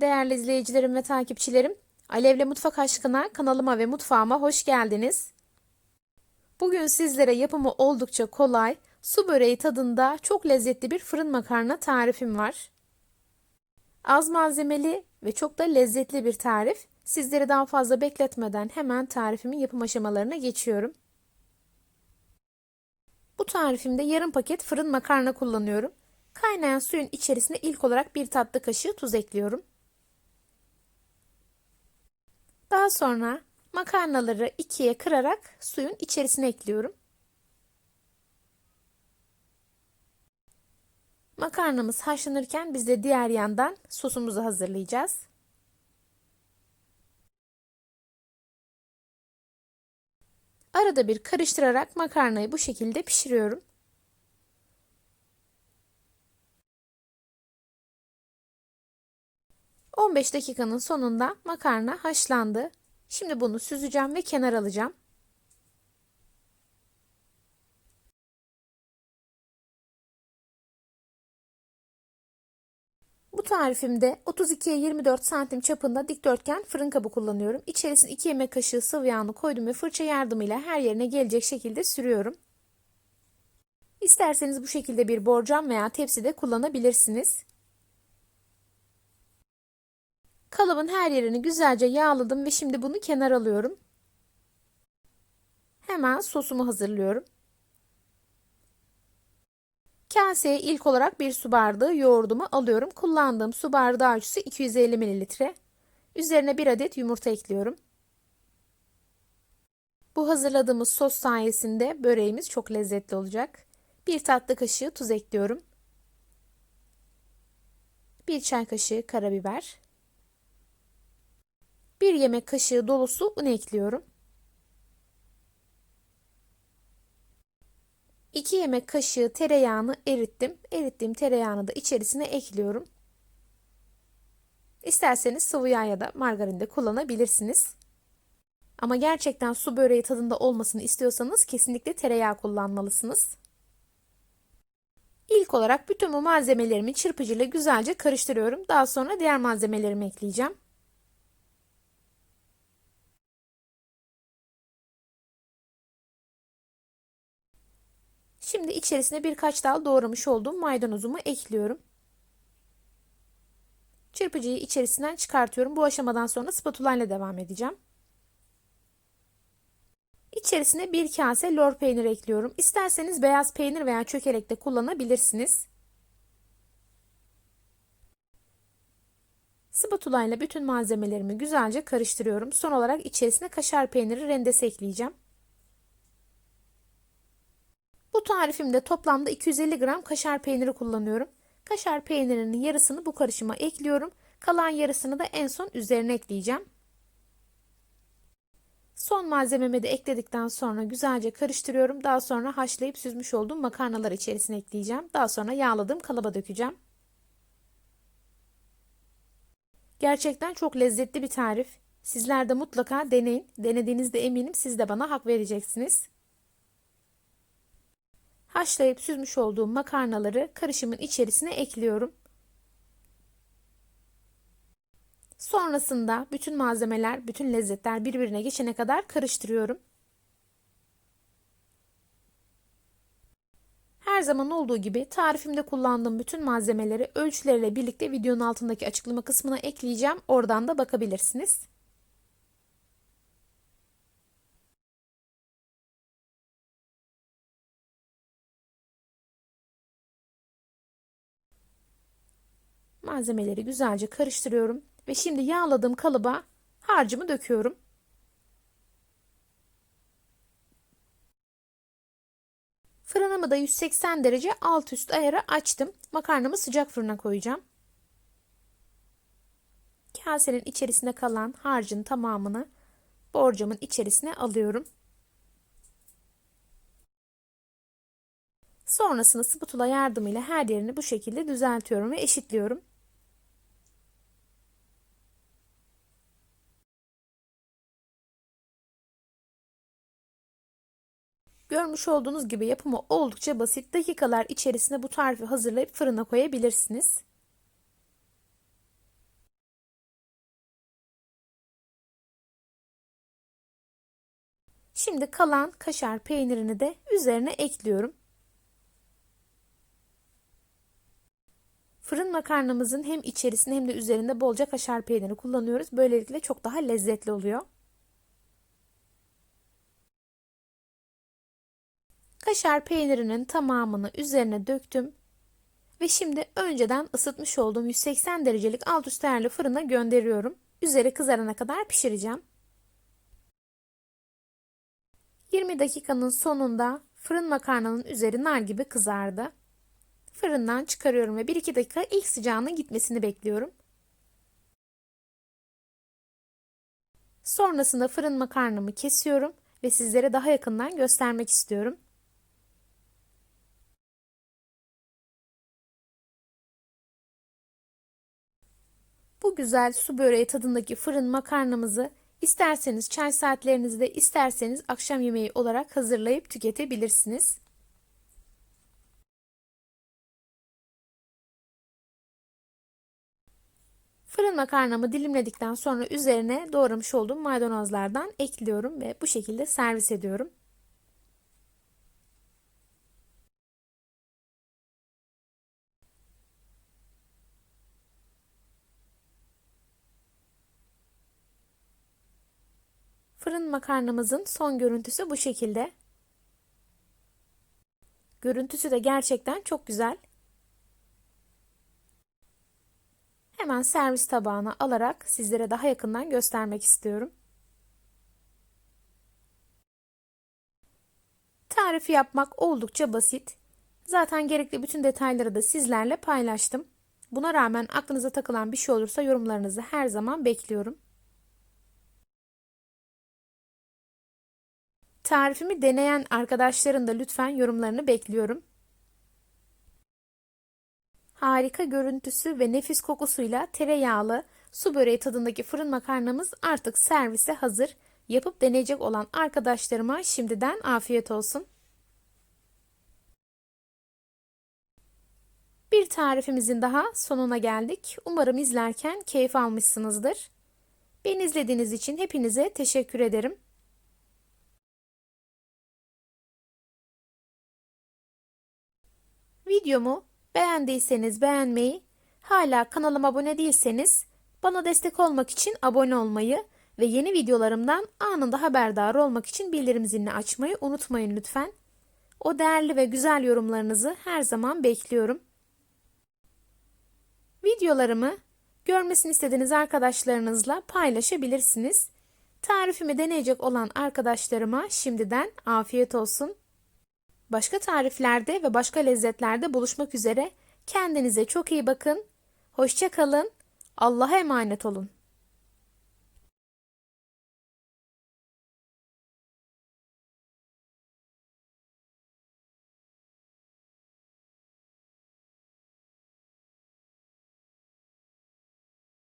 Değerli izleyicilerim ve takipçilerim, Alevle Mutfak Aşkına kanalıma ve mutfağıma hoş geldiniz. Bugün sizlere yapımı oldukça kolay, su böreği tadında çok lezzetli bir fırın makarna tarifim var. Az malzemeli ve çok da lezzetli bir tarif. Sizleri daha fazla bekletmeden hemen tarifimin yapım aşamalarına geçiyorum. Bu tarifimde yarım paket fırın makarna kullanıyorum. Kaynayan suyun içerisine ilk olarak bir tatlı kaşığı tuz ekliyorum. Daha sonra makarnaları ikiye kırarak suyun içerisine ekliyorum. Makarnamız haşlanırken biz de diğer yandan sosumuzu hazırlayacağız. Arada bir karıştırarak makarnayı bu şekilde pişiriyorum. ...15 dakikanın sonunda makarna haşlandı. Şimdi bunu süzeceğim ve kenar alacağım. Bu tarifimde 32'ye 24 santim çapında dikdörtgen fırın kabı kullanıyorum. İçerisine 2 yemek kaşığı sıvı yağını koydum ve fırça yardımıyla her yerine gelecek şekilde sürüyorum. İsterseniz bu şekilde bir borcam veya tepside kullanabilirsiniz. Kalıbın her yerini güzelce yağladım ve şimdi bunu kenar alıyorum. Hemen sosumu hazırlıyorum. Kaseye ilk olarak bir su bardağı yoğurdumu alıyorum. Kullandığım su bardağı ölçüsü 250 ml. Üzerine bir adet yumurta ekliyorum. Bu hazırladığımız sos sayesinde böreğimiz çok lezzetli olacak. Bir tatlı kaşığı tuz ekliyorum. Bir çay kaşığı karabiber. Bir yemek kaşığı dolusu un ekliyorum. 2 yemek kaşığı tereyağını erittim. Erittiğim tereyağını da içerisine ekliyorum. İsterseniz sıvı yağ ya da margarin de kullanabilirsiniz. Ama gerçekten su böreği tadında olmasını istiyorsanız kesinlikle tereyağı kullanmalısınız. İlk olarak bütün bu malzemelerimi çırpıcıyla güzelce karıştırıyorum. Daha sonra diğer malzemelerimi ekleyeceğim. Şimdi içerisine birkaç dal doğramış olduğum maydanozumu ekliyorum. Çırpıcıyı içerisinden çıkartıyorum. Bu aşamadan sonra spatula ile devam edeceğim. İçerisine bir kase lor peynir ekliyorum. İsterseniz beyaz peynir veya çökelek de kullanabilirsiniz. Spatula ile bütün malzemelerimi güzelce karıştırıyorum. Son olarak içerisine kaşar peyniri rendesi ekleyeceğim. Bu tarifimde toplamda 250 gram kaşar peyniri kullanıyorum. Kaşar peynirinin yarısını bu karışıma ekliyorum. Kalan yarısını da en son üzerine ekleyeceğim. Son malzememi de ekledikten sonra güzelce karıştırıyorum. Daha sonra haşlayıp süzmüş olduğum makarnalar içerisine ekleyeceğim. Daha sonra yağladığım kalıba dökeceğim. Gerçekten çok lezzetli bir tarif. Sizler de mutlaka deneyin. Denediğinizde eminim siz de bana hak vereceksiniz. Haşlayıp süzmüş olduğum makarnaları karışımın içerisine ekliyorum. Sonrasında bütün malzemeler, bütün lezzetler birbirine geçene kadar karıştırıyorum. Her zaman olduğu gibi tarifimde kullandığım bütün malzemeleri ölçüleriyle birlikte videonun altındaki açıklama kısmına ekleyeceğim. Oradan da bakabilirsiniz. Malzemeleri güzelce karıştırıyorum ve şimdi yağladığım kalıba harcımı döküyorum. Fırınımı da 180 derece alt üst ayarı açtım. Makarnamı sıcak fırına koyacağım. Kasenin içerisinde kalan harcın tamamını borcamın içerisine alıyorum. Sonrasında spatula yardımıyla her yerini bu şekilde düzeltiyorum ve eşitliyorum. Görmüş olduğunuz gibi yapımı oldukça basit. Dakikalar içerisinde bu tarifi hazırlayıp fırına koyabilirsiniz. Şimdi kalan kaşar peynirini de üzerine ekliyorum. Fırın makarnamızın hem içerisinde hem de üzerinde bolca kaşar peyniri kullanıyoruz. Böylelikle çok daha lezzetli oluyor. Kaşar peynirinin tamamını üzerine döktüm. Ve şimdi önceden ısıtmış olduğum 180 derecelik alt üst ayarlı fırına gönderiyorum. Üzeri kızarana kadar pişireceğim. 20 dakikanın sonunda fırın makarnanın üzeri nar gibi kızardı. Fırından çıkarıyorum ve 1-2 dakika ilk sıcağının gitmesini bekliyorum. Sonrasında fırın makarnamı kesiyorum ve sizlere daha yakından göstermek istiyorum. Güzel su böreği tadındaki fırın makarnamızı isterseniz çay saatlerinizde isterseniz akşam yemeği olarak hazırlayıp tüketebilirsiniz. Fırın makarnamı dilimledikten sonra üzerine doğramış olduğum maydanozlardan ekliyorum ve bu şekilde servis ediyorum. Fırın makarnamızın son görüntüsü bu şekilde. Görüntüsü de gerçekten çok güzel. Hemen servis tabağına alarak sizlere daha yakından göstermek istiyorum. Tarifi yapmak oldukça basit. Zaten gerekli bütün detayları da sizlerle paylaştım. Buna rağmen aklınıza takılan bir şey olursa yorumlarınızı her zaman bekliyorum. Tarifimi deneyen arkadaşların da lütfen yorumlarını bekliyorum. Harika görüntüsü ve nefis kokusuyla tereyağlı su böreği tadındaki fırın makarnamız artık servise hazır. Yapıp deneyecek olan arkadaşlarıma şimdiden afiyet olsun. Bir tarifimizin daha sonuna geldik. Umarım izlerken keyif almışsınızdır. Beni izlediğiniz için hepinize teşekkür ederim. Videomu beğendiyseniz beğenmeyi, hala kanalıma abone değilseniz bana destek olmak için abone olmayı ve yeni videolarımdan anında haberdar olmak için bildirim zilini açmayı unutmayın lütfen. O değerli ve güzel yorumlarınızı her zaman bekliyorum. Videolarımı görmesini istediğiniz arkadaşlarınızla paylaşabilirsiniz. Tarifimi deneyecek olan arkadaşlarıma şimdiden afiyet olsun. Başka tariflerde ve başka lezzetlerde buluşmak üzere. Kendinize çok iyi bakın. Hoşça kalın. Allah'a emanet olun.